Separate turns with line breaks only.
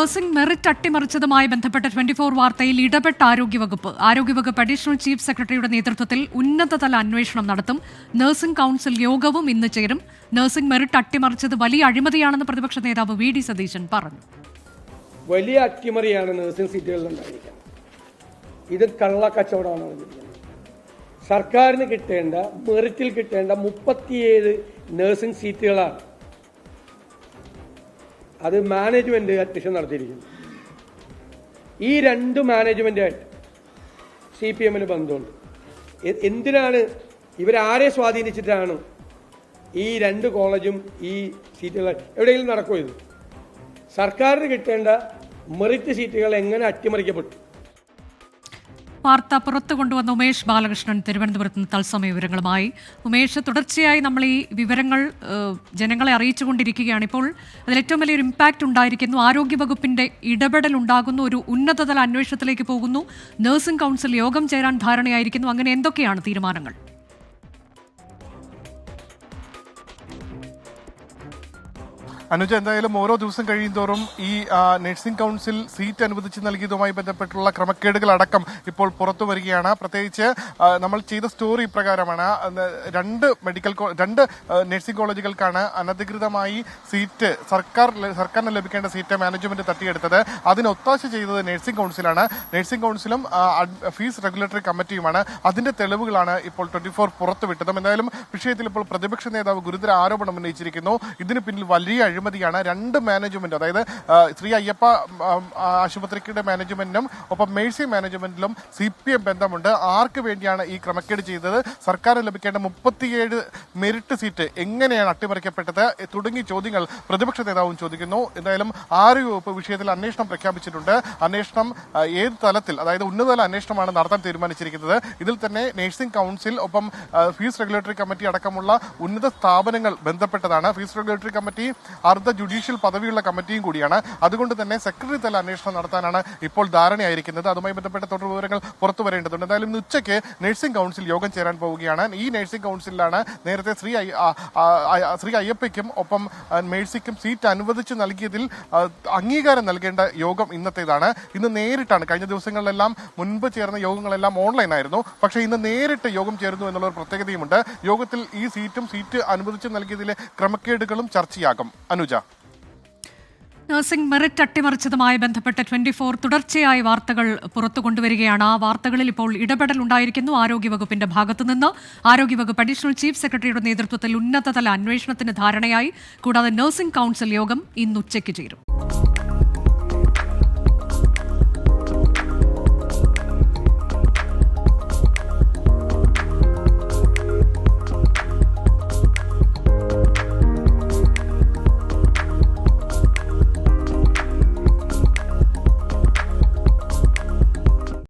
Nursing merit അട്ടിമറിച്ചതുമായി ബന്ധപ്പെട്ട twenty four വാർത്തയിൽ ഇടപെട്ട ആരോഗ്യവകുപ്പ് ആരോഗ്യവകുപ്പ് അഡീഷണൽ ചീഫ് സെക്രട്ടറിയുടെ നേതൃത്വത്തിൽ ഉന്നതതല അന്വേഷണം നടത്തും. നഴ്സിംഗ് കൗൺസിൽ യോഗവും ഇന്ന് ചേരും. നഴ്സിംഗ് മെറിറ്റ് അട്ടിമറിച്ചത് വലിയ അഴിമതിയാണെന്ന് പ്രതിപക്ഷ നേതാവ് വി ഡി സതീശൻ പറഞ്ഞു.
വലിയ അട്ടിമറിയാണ് നഴ്സിംഗ് സീറ്റുകളിൽ ഇത് കള്ളക്കച്ചവടമാണ് സർക്കാരിന് കിട്ടേണ്ട മെറിറ്റിൽ കിട്ടേണ്ട മുപ്പത്തിയേഴ് നഴ്സിംഗ് സീറ്റുകളാണ് അത് മാനേജ്മെന്റ് അഡ്മിഷൻ നടത്തിയിരിക്കുന്നു. ഈ രണ്ട് മാനേജ്മെന്റായിട്ട് സി പി എമ്മിന് ബന്ധമുണ്ട്. എന്തിനാണ് ഇവരാരെ സ്വാധീനിച്ചിട്ടാണ് ഈ രണ്ട് കോളേജും ഈ സീറ്റുകൾ എവിടെയെങ്കിലും നടക്കുമോ ഇത്? സർക്കാരിന് കിട്ടേണ്ട മെറിറ്റ് സീറ്റുകൾ എങ്ങനെ അട്ടിമറിക്കപ്പെട്ടു?
വാർത്ത പുറത്തു കൊണ്ടുവന്ന ഉമേഷ് ബാലകൃഷ്ണൻ തിരുവനന്തപുരത്ത് നിന്ന് തത്സമയ വിവരങ്ങളുമായി. ഉമേഷ് തുടർച്ചയായി നമ്മൾ ഈ വിവരങ്ങൾ ജനങ്ങളെ അറിയിച്ചുകൊണ്ടിരിക്കുകയാണ്. ഇപ്പോൾ അതിൽ ഏറ്റവും വലിയൊരു ഇമ്പാക്റ്റ് ഉണ്ടായിരിക്കുന്നു. ആരോഗ്യവകുപ്പിന്റെ ഇടപെടൽ ഉണ്ടാകുന്നു ഒരു ഉന്നതതല അന്വേഷണത്തിലേക്ക് പോകുന്നു. നഴ്സിംഗ് കൗൺസിൽ യോഗം ചേരാൻ ധാരണയായിരിക്കുന്നു. അങ്ങനെ എന്തൊക്കെയാണ് തീരുമാനങ്ങൾ?
അനുജ എന്തായാലും ഓരോ ദിവസം കഴിയുന്തോറും ഈ നഴ്സിംഗ് കൗൺസിൽ സീറ്റ് അനുവദിച്ച് നൽകിയതുമായി ബന്ധപ്പെട്ടുള്ള ക്രമക്കേടുകൾ അടക്കം ഇപ്പോൾ പുറത്തു വരികയാണ്. പ്രത്യേകിച്ച് നമ്മൾ ചെയ്ത സ്റ്റോറി ഇപ്രകാരമാണ് രണ്ട് മെഡിക്കൽ രണ്ട് നഴ്സിംഗ് കോളേജുകൾക്കാണ് അനധികൃതമായി സീറ്റ് സർക്കാർ സർക്കാരിന് ലഭിക്കേണ്ട സീറ്റ് മാനേജ്മെന്റ് തട്ടിയെടുത്തത്. അതിന് ഒത്താശ ചെയ്തത് നഴ്സിംഗ് കൗൺസിലാണ്. നഴ്സിംഗ് കൗൺസിലും ഫീസ് റെഗുലേറ്ററി കമ്മിറ്റിയുമാണ്. അതിന്റെ തെളിവുകളാണ് ഇപ്പോൾ ട്വന്റി ഫോർ പുറത്തുവിട്ടതും. എന്തായാലും വിഷയത്തിൽ ഇപ്പോൾ പ്രതിപക്ഷ നേതാവ് ഗുരുതര ആരോപണം ഉന്നയിച്ചിരിക്കുന്നു. ഇതിന് പിന്നിൽ വലിയ അഴിമതിയാണ് രണ്ട് മാനേജ്മെന്റ് അതായത് ശ്രീ അയ്യപ്പ ആശുപത്രിയുടെ മാനേജ്മെന്റിനും ഒപ്പം മേഴ്സി മാനേജ്മെന്റിലും സി പി എം ബന്ധമുണ്ട്. ആർക്ക് വേണ്ടിയാണ് ഈ ക്രമക്കേട് ചെയ്തത്? സർക്കാർ ലഭിക്കേണ്ട മുപ്പത്തിയേഴ് മെറിറ്റ് സീറ്റ് എങ്ങനെയാണ് അട്ടിമറിക്കപ്പെട്ടത്? തുടങ്ങിയ ചോദ്യങ്ങൾ പ്രതിപക്ഷ നേതാവും ചോദിക്കുന്നു. എന്തായാലും ആരോഗ്യവകുപ്പ് വിഷയത്തിൽ അന്വേഷണം പ്രഖ്യാപിച്ചിട്ടുണ്ട്? അന്വേഷണം ഏത് തലത്തിൽ അതായത് ഉന്നതതല അന്വേഷണമാണ് നടത്താൻ തീരുമാനിച്ചിരിക്കുന്നത്. ഇതിൽ തന്നെ നഴ്സിംഗ് കൗൺസിൽ ഒപ്പം ഫീസ് റെഗുലേറ്ററി കമ്മിറ്റി അടക്കമുള്ള ഉന്നത സ്ഥാപനങ്ങൾ ബന്ധപ്പെട്ടതാണ്. ഫീസ് റെഗുലേറ്ററി കമ്മിറ്റി അർദ്ധ ജുഡീഷ്യൽ പദവിയുള്ള കമ്മിറ്റിയും കൂടിയാണ്. അതുകൊണ്ട് തന്നെ സെക്രട്ടറി തല അന്വേഷണം നടത്താനാണ് ഇപ്പോൾ ധാരണയായിരിക്കുന്നത്. അതുമായി ബന്ധപ്പെട്ട തുടർ വിവരങ്ങൾ പുറത്തു വരേണ്ടതുണ്ട്. എന്തായാലും ഇന്ന് ഉച്ചയ്ക്ക് നഴ്സിംഗ് കൗൺസിൽ യോഗം ചേരാൻ പോവുകയാണ്. ഈ നഴ്സിംഗ് കൗൺസിലാണ് നേരത്തെ ശ്രീ ശ്രീ അയ്യപ്പയ്ക്കും ഒപ്പം മേഴ്സിക്കും സീറ്റ് അനുവദിച്ചു നൽകിയതിൽ അംഗീകാരം നൽകേണ്ട യോഗം ഇന്നത്തേതാണ്. ഇന്ന് നേരിട്ടാണ്. കഴിഞ്ഞ ദിവസങ്ങളിലെല്ലാം മുൻപ് ചേർന്ന യോഗങ്ങളെല്ലാം ഓൺലൈൻ ആയിരുന്നു. പക്ഷേ ഇന്ന് നേരിട്ട് യോഗം ചേരുന്നു എന്നുള്ള ഒരു പ്രത്യേകതയുമുണ്ട്. യോഗത്തിൽ ഈ സീറ്റും സീറ്റ് അനുവദിച്ചു നൽകിയതിലെ ക്രമക്കേടുകളും ചർച്ചയാകും. അനുജ.
നഴ്സിംഗ് മെറിറ്റ് അട്ടിമറിച്ചതുമായി ബന്ധപ്പെട്ട് ട്വന്റി ഫോർ തുടർച്ചയായി വാർത്തകൾ പുറത്തു കൊണ്ടുവരികയാണ്. ആ വാർത്തകളിൽ ഇപ്പോൾ ഇടപെടൽ ഉണ്ടായിരിക്കുന്നു. ആരോഗ്യവകുപ്പിന്റെ ഭാഗത്തുനിന്ന് ആരോഗ്യവകുപ്പ് അഡീഷണൽ ചീഫ് സെക്രട്ടറിയുടെ നേതൃത്വത്തിൽ ഉന്നതതല അന്വേഷണത്തിന് ധാരണയായി. കൂടാതെ നഴ്സിംഗ് കൗൺസിൽ യോഗം ഇന്ന് ഉച്ചയ്ക്ക് ചേരും.